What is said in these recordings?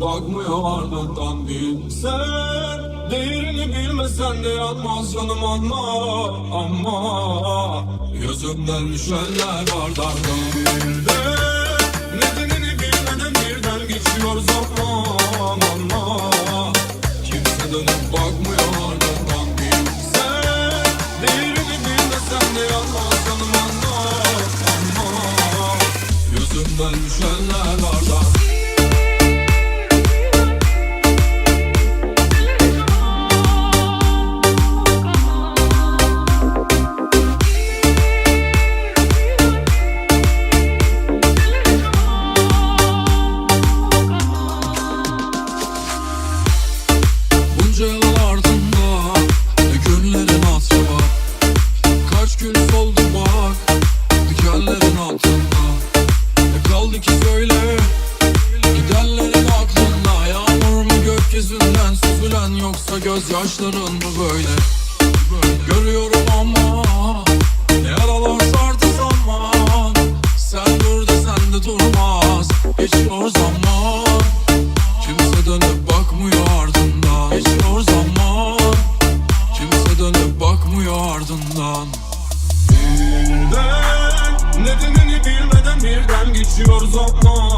Bakmıyor ardından değil. Sen değerini bilmesen de yanmaz canım anla Ama Gözümden düşenler var darda Bir de Nedenini bilmeden birden geçiyor zaman Ama Kimse dönüp bakmıyor ardından değil. Sen değerini bilmesen de yanmaz canım anla Ama Gözümden düşenler var darda Yoksa gözyaşların mı böyle? Görüyorum ama yaralar sardı zaman. Sen dur da sen de durmaz Geçiyor zaman. Kimse dönüp bakmıyor ardından Geçiyor zaman. Kimse dönüp bakmıyor ardından. Birden Nedenini bilmeden birden geçiyor zaman. ama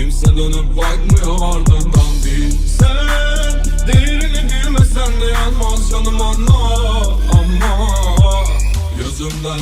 Kimse dönüp bakmıyor ardından değil Sen değerini bilmesen de yanmaz canım anla Ama Gözümden